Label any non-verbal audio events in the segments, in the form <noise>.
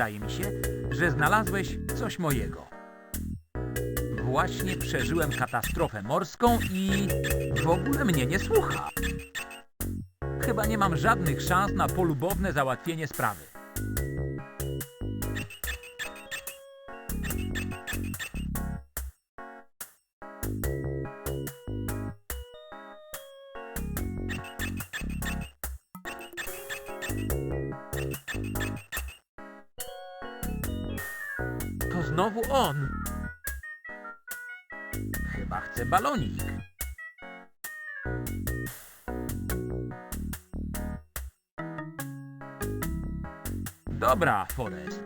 wydaje mi się, że znalazłeś coś mojego. Właśnie przeżyłem katastrofę morską i w ogóle mnie nie słucha. Chyba nie mam żadnych szans na polubowne załatwienie sprawy. Znowu on. Chyba chce balonik. Dobra, Forest.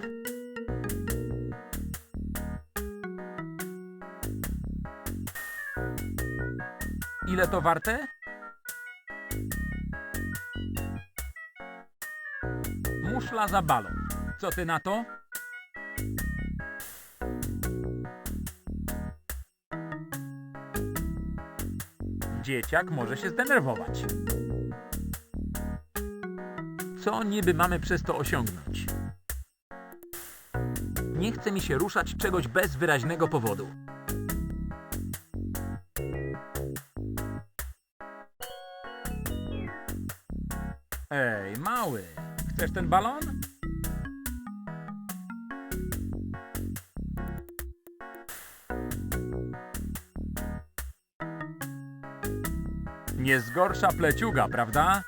Ile to warte? Muszla za balon. Co ty na to? Dzieciak może się zdenerwować. Co niby mamy przez to osiągnąć? Nie chce mi się ruszać czegoś bez wyraźnego powodu. Ej, mały, chcesz ten balon? Nie zgorsza pleciuga, prawda?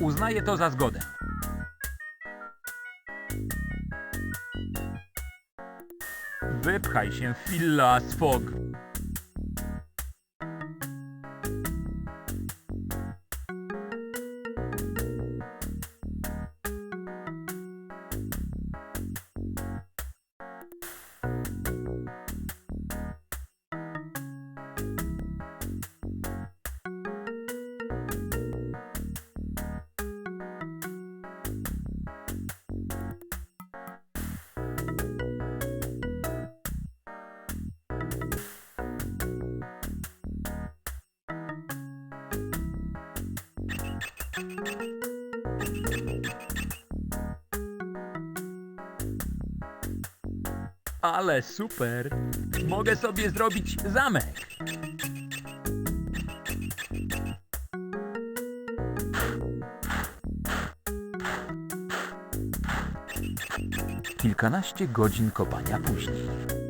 Uznaję to za zgodę. Wypchaj się, Phileas Fogg. Ale super! Mogę sobie zrobić zamek. Kilkanaście godzin kopania później.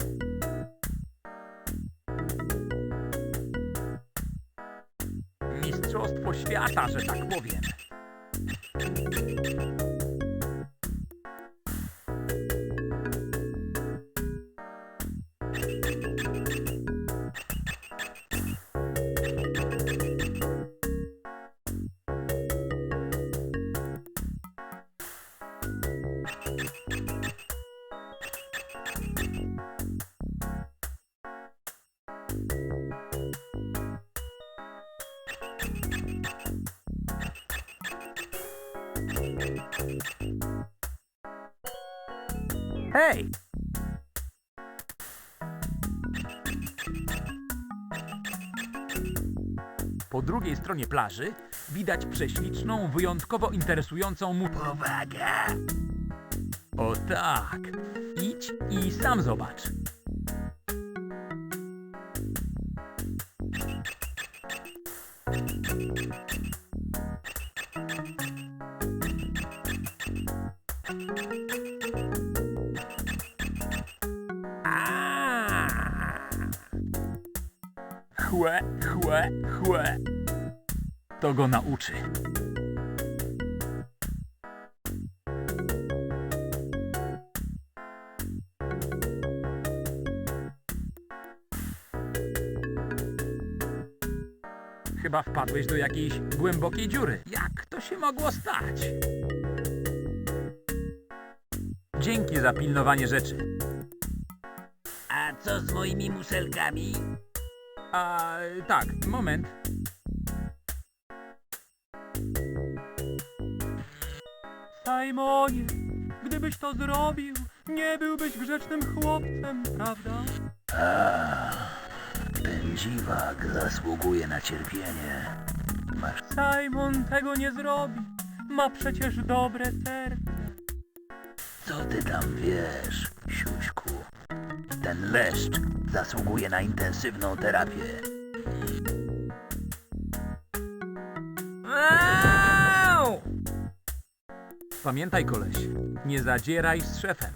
Hej! Po drugiej stronie plaży widać prześliczną, wyjątkowo interesującą mu powagę. O tak! Idź i sam zobacz. Chłe, chłe, chłe. To go nauczy. Chyba wpadłeś do jakiejś głębokiej dziury. Jak to się mogło stać? Dzięki za pilnowanie rzeczy. A co z moimi muszelkami? A tak, moment. Simonie, gdybyś to zrobił, nie byłbyś grzecznym chłopcem, prawda? Ten dziwak zasługuje na cierpienie. masz. Simon tego nie zrobi. Ma przecież dobre serce. Co ty tam wiesz, siuśku? Ten leszcz zasługuje na intensywną terapię. Pamiętaj, koleś, nie zadzieraj z szefem.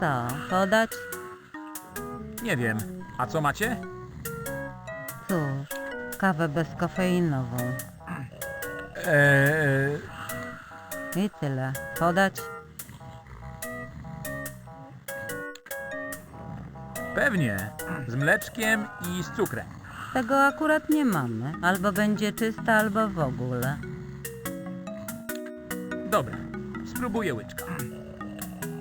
Co, podać? Nie wiem, a co macie? Cóż, kawę bezkofeinową. Eee, I tyle. Podać? pewnie, z mleczkiem i z cukrem. Tego akurat nie mamy. Albo będzie czysta, albo w ogóle. Dobra, spróbuję łyczka.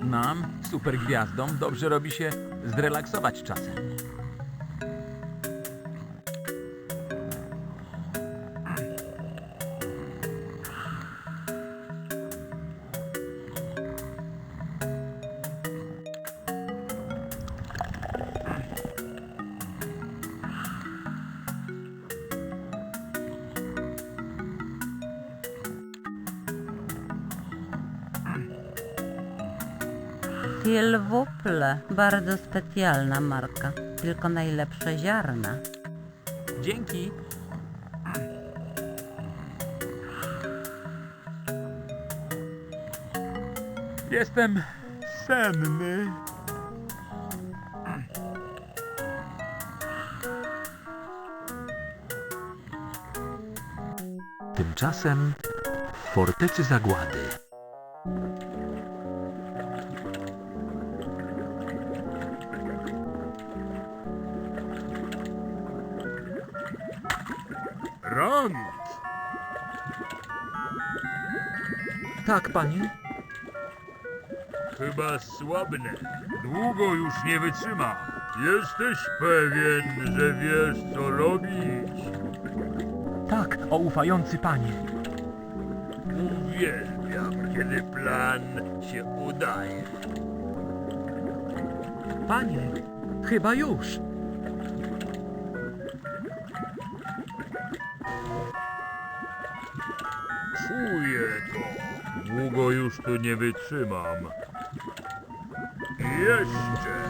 Nam, super gwiazdom, dobrze robi się zrelaksować czasem. Bardzo specjalna marka. Tylko najlepsze ziarna. Dzięki. Jestem senny. Tymczasem w fortecy zagłady. Tak, panie. Chyba słabnę. Długo już nie wytrzyma. Jesteś pewien, że wiesz co robić? Tak, o ufający panie. Uwielbiam, kiedy plan się udaje. Panie, chyba już. Długo już tu nie wytrzymam. Jeszcze.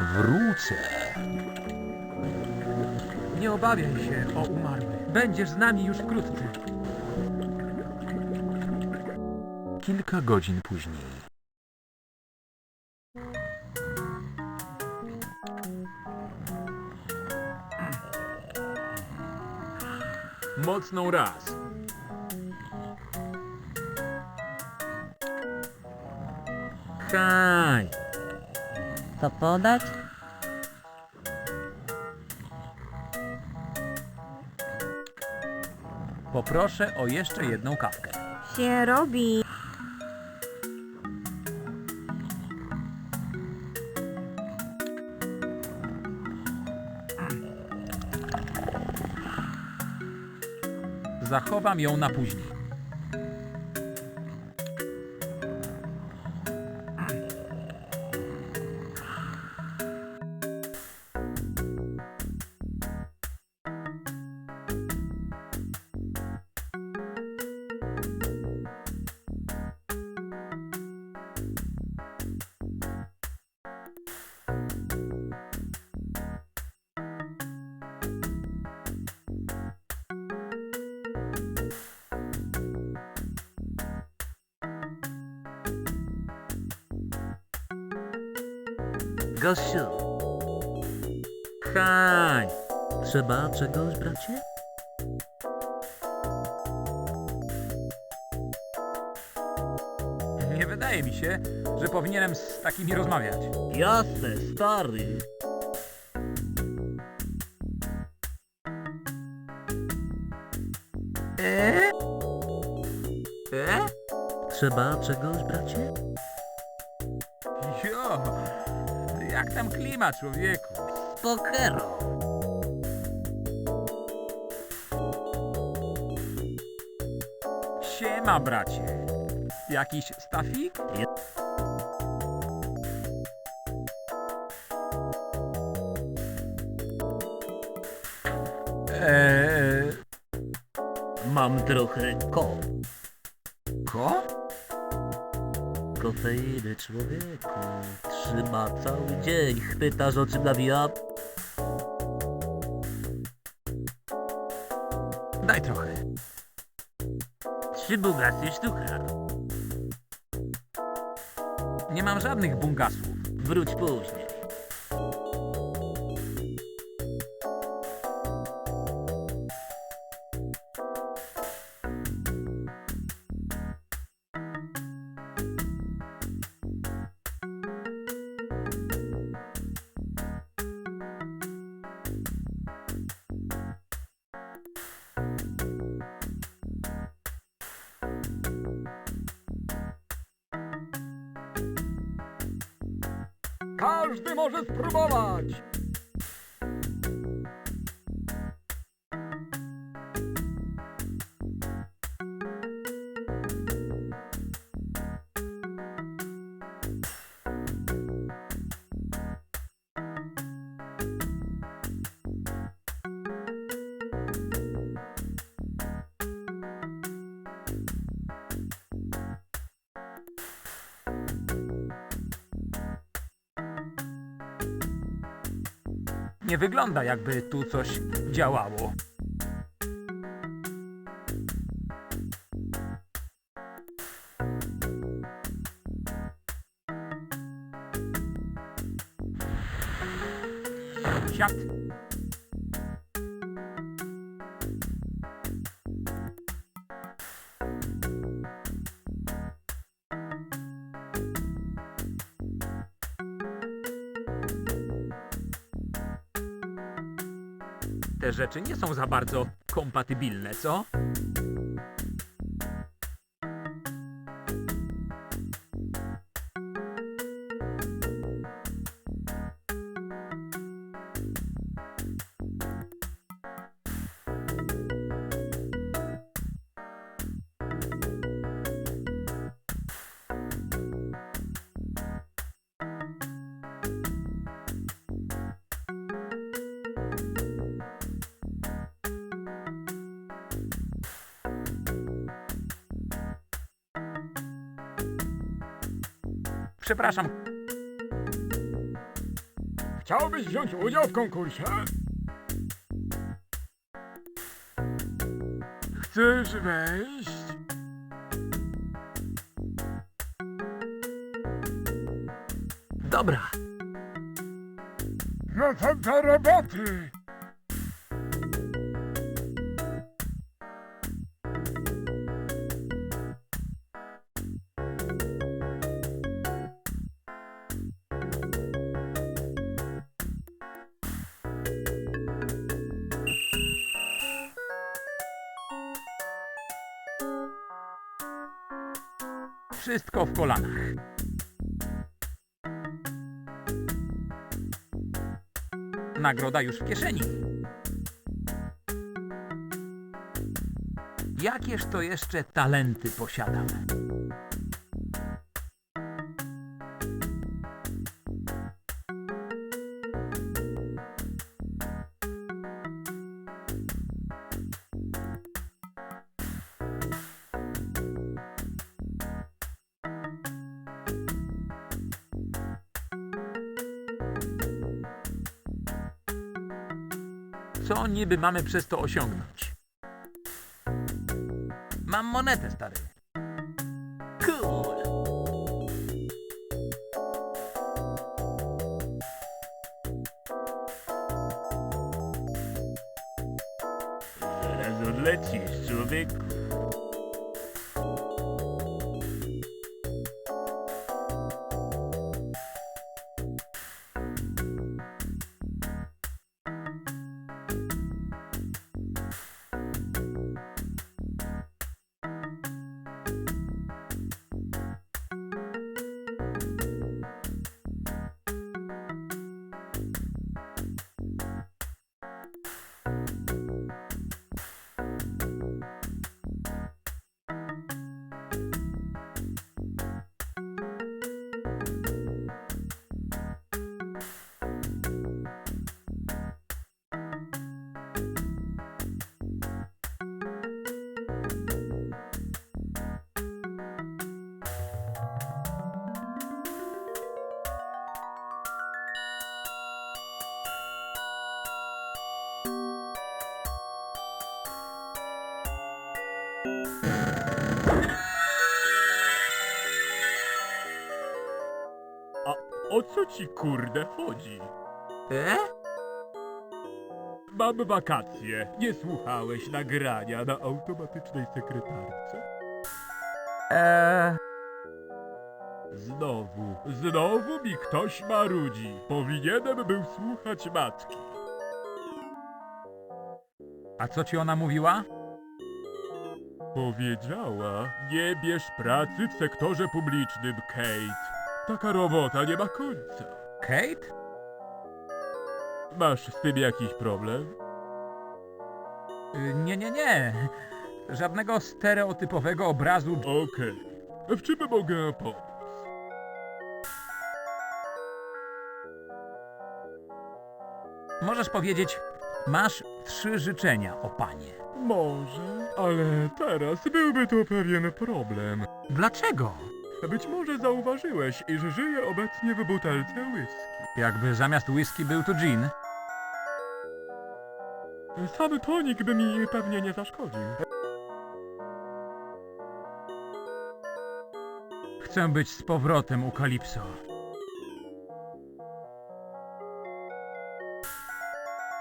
Wrócę. Nie obawiaj się, o umarły. Będziesz z nami już wkrótce. Kilka godzin później. Mocną raz. Haj! Co podać? Poproszę o jeszcze jedną kawkę. się robi. Zachowam ją na później. Bracie? Nie wydaje mi się, że powinienem z takimi rozmawiać. Jasne, stary. E? E? Trzeba czegoś, bracie? Jo, jak tam klima, człowieku? Pokero. Bracie. Jakiś stafik? Eee, Mam trochę ko. ko? Kofeiny, człowieku. Trzyma cały dzień. Pytasz o czym nawija? Daj trochę. Trzy bugasy sztuka. Nie mam żadnych bungasów. Wróć później. Nie wygląda jakby tu coś działało. Te rzeczy nie są za bardzo kompatybilne, co? Wziąć udział w konkursie? Chcesz wejść? Dobra. No to do roboty. Kolanach. Nagroda już w kieszeni. Jakież to jeszcze talenty posiadam? Co niby mamy przez to osiągnąć? Mam monetę, stary. A o co ci kurde chodzi? E? Mam wakacje. Nie słuchałeś nagrania na automatycznej sekretarce? Eee, Znowu, znowu mi ktoś marudzi. Powinienem był słuchać matki. a co ci ona mówiła? Powiedziała, nie bierz pracy w sektorze publicznym, Kate. Taka robota nie ma końca. Kate? Masz z tym jakiś problem? Y, Nie, nie, nie. Żadnego stereotypowego obrazu. Okej. W czym mogę pomóc? Możesz powiedzieć, masz trzy życzenia, o panie. Może, ale teraz byłby to pewien problem. Dlaczego? Być może zauważyłeś, iż żyję obecnie w butelce whisky. Jakby zamiast whisky był tu gin. Sam tonik by mi pewnie nie zaszkodził. Chcę być z powrotem u Kalipso.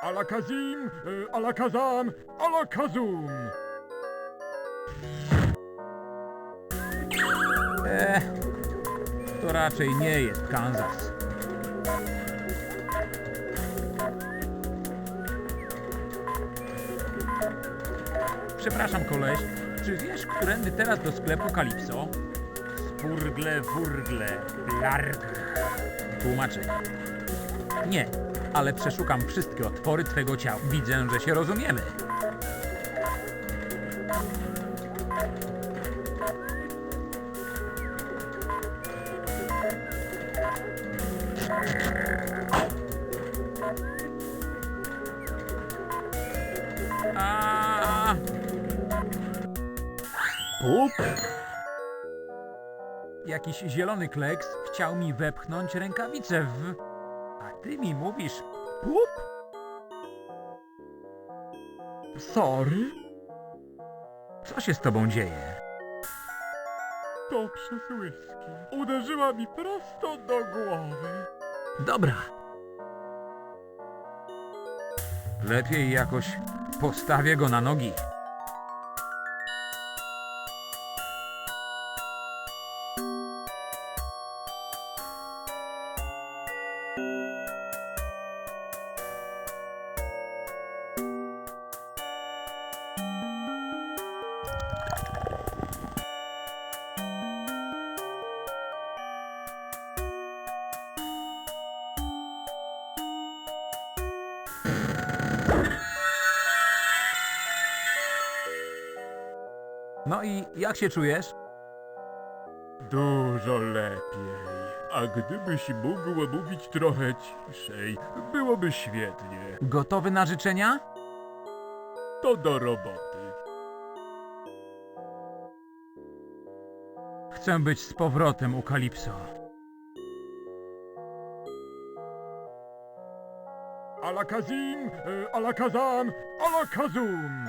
Alakazim, e, alakazam, alakazum! Eee, to raczej nie jest Kansas. Przepraszam, koleś. Czy wiesz, którędy teraz do sklepu Kalipso? Spurgle, wurgle, blarg. Tłumaczenie. Nie, ale przeszukam wszystkie otwory twego ciała. Widzę, że się rozumiemy. A. Pup? Jakiś zielony kleks chciał mi wepchnąć rękawicę w... Ty mi mówisz pup? Sorry? Co się z tobą dzieje? To przez whisky. Uderzyła mi prosto do głowy. Dobra. Lepiej jakoś postawię go na nogi. No i jak się czujesz? Dużo lepiej. A gdybyś mógł mówić trochę ciszej, byłoby świetnie. Gotowy na życzenia? To do roboty. Chcę być z powrotem u Kalipso. Alakazim, e, alakazam, alakazum!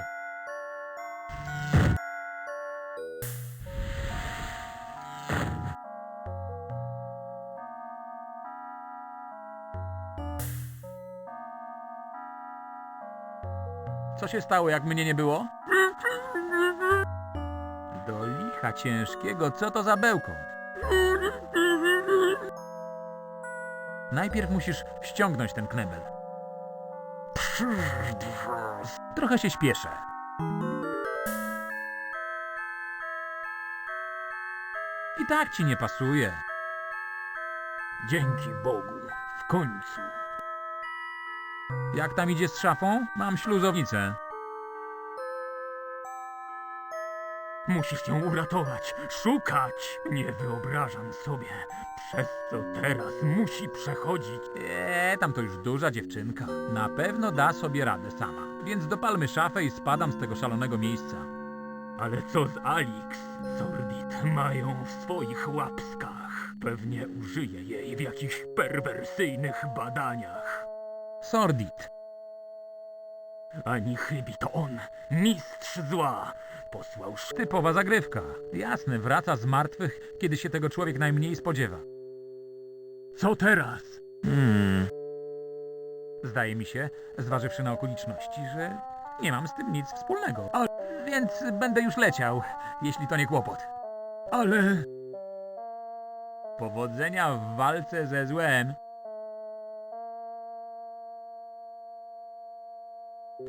Co się stało, jak mnie nie było? pecha ciężkiego, co to za bełkot? Najpierw musisz ściągnąć ten knebel. Trochę się śpieszę. I tak ci nie pasuje. Dzięki Bogu, w końcu. Jak tam idzie z szafą? Mam śluzownicę. Musisz ją uratować, szukać. Nie wyobrażam sobie, przez co teraz musi przechodzić. Eee, tam to już duża dziewczynka. Na pewno da sobie radę sama. Więc dopalmy szafę i spadam z tego szalonego miejsca. Ale co z Alix? Sordid mają w swoich łapskach. Pewnie użyje jej w jakichś perwersyjnych badaniach. Sordid. Ani chybi to on, mistrz zła. Posłał sz... Typowa zagrywka. Jasne, wraca z martwych, kiedy się tego człowiek najmniej spodziewa. Co teraz? Hmm. Zdaje mi się, zważywszy na okoliczności, że nie mam z tym nic wspólnego. A, więc będę już leciał, jeśli to nie kłopot. Ale... Powodzenia w walce ze złem.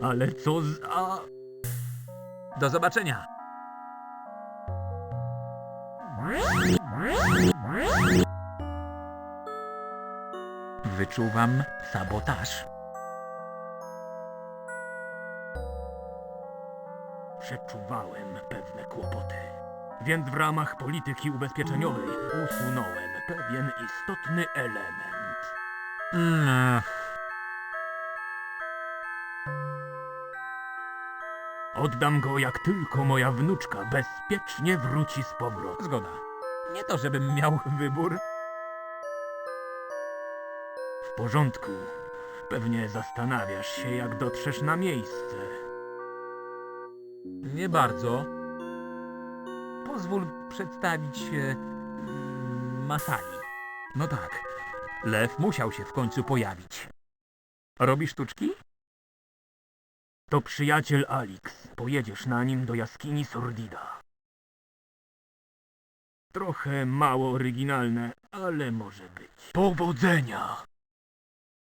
Ale co z... A... Do zobaczenia. Wyczuwam sabotaż. Przeczuwałem pewne kłopoty. Więc w ramach polityki ubezpieczeniowej usunąłem pewien istotny element. Mm, Oddam go jak tylko moja wnuczka bezpiecznie wróci z powrotem. zgoda. Nie to, żebym miał wybór. W porządku. Pewnie zastanawiasz się, jak dotrzesz na miejsce. Nie bardzo. Pozwól przedstawić się mm, Masai. No tak, lew musiał się w końcu pojawić. Robi sztuczki? To przyjaciel Alix. Pojedziesz na nim do jaskini Sordida. Trochę mało oryginalne, ale może być. Powodzenia!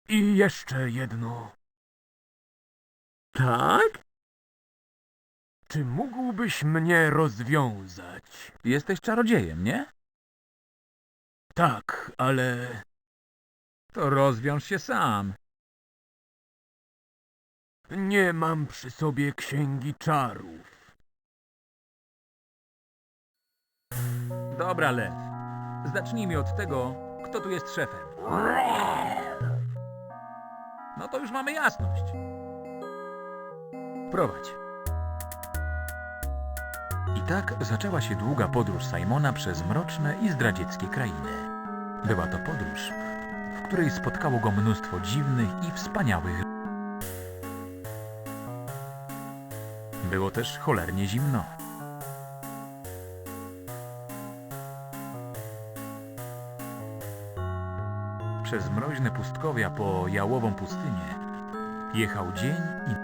I jeszcze jedno. Tak? Czy mógłbyś mnie rozwiązać? Jesteś czarodziejem, nie? Tak, ale To rozwiąż się sam. Nie mam przy sobie księgi czarów. Dobra, lew. Zacznijmy od tego, kto tu jest szefem. No to już mamy jasność. Prowadź. I tak zaczęła się długa podróż Simona przez mroczne i zdradzieckie krainy. Była to podróż, w której spotkało go mnóstwo dziwnych i wspaniałych. Było też cholernie zimno. Przez mroźne pustkowia po jałową pustynię jechał dzień i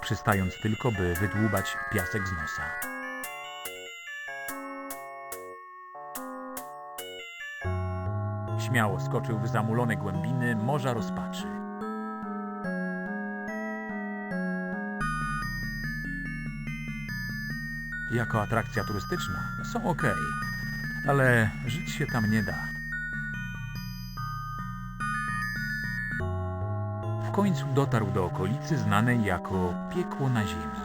przystając tylko, by wydłubać piasek z nosa. Śmiało skoczył w zamulone głębiny morza rozpaczy. Jako atrakcja turystyczna są ok, ale żyć się tam nie da. W końcu dotarł do okolicy znanej jako piekło na ziemi.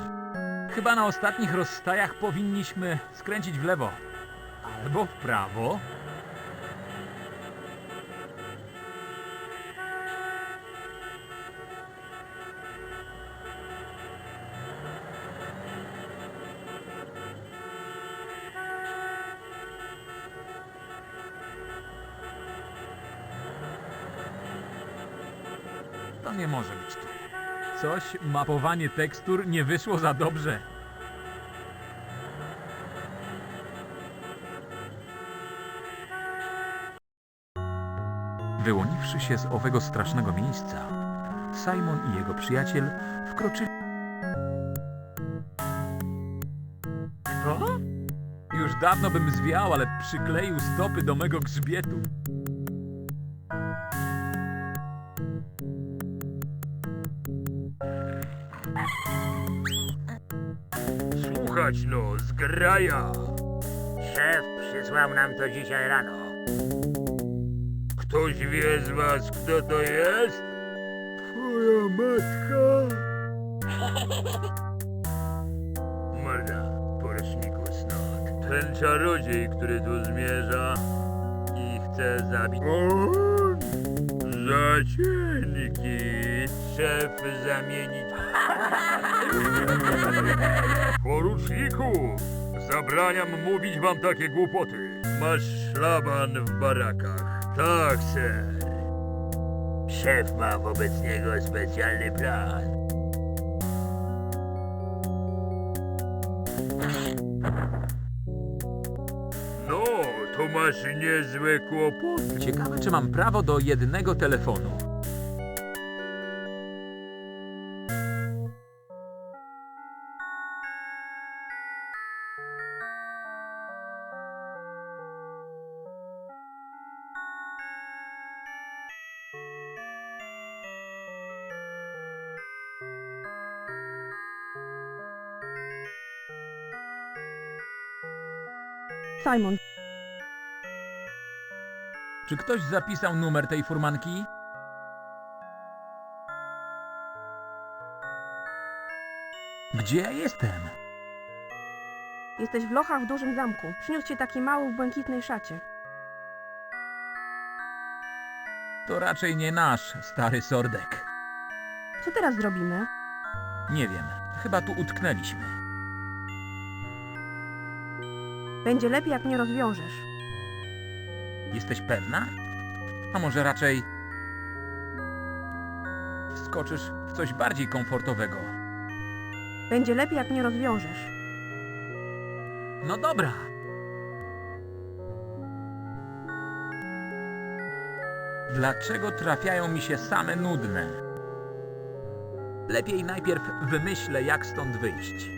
Chyba na ostatnich rozstajach powinniśmy skręcić w lewo. Albo w prawo. Coś, mapowanie tekstur nie wyszło za dobrze. Wyłoniwszy się z owego strasznego miejsca, Simon i jego przyjaciel wkroczyli Co? Już dawno bym zwiał, ale przykleił stopy do mego grzbietu. Słuchać no, zgraja! Szef przysłał nam to dzisiaj rano. Ktoś wie z was, kto to jest? Twoja matka? <laughs> Morda, poruczniku Snot. Ten czarodziej, który tu zmierza i chce zabić... On! Za cienki! Szef zamienić... <laughs> Poruczniku! Zabraniam mówić wam takie głupoty. Masz szlaban w barakach. Tak, ser. Szef ma wobec niego specjalny plan. No, to masz niezłe kłopoty. Ciekawe, czy mam prawo do jednego telefonu. Simon, Czy ktoś zapisał numer tej furmanki? Gdzie ja jestem? jesteś w lochach w dużym zamku. Przyniósł cię taki mały w błękitnej szacie. To raczej nie nasz stary sordek. Co teraz zrobimy? Nie wiem, chyba tu utknęliśmy. Będzie lepiej, jak mnie rozwiążesz. Jesteś pewna? A może raczej wskoczysz w coś bardziej komfortowego? Będzie lepiej, jak mnie rozwiążesz. No dobra. Dlaczego trafiają mi się same nudne? Lepiej najpierw wymyślę, jak stąd wyjść.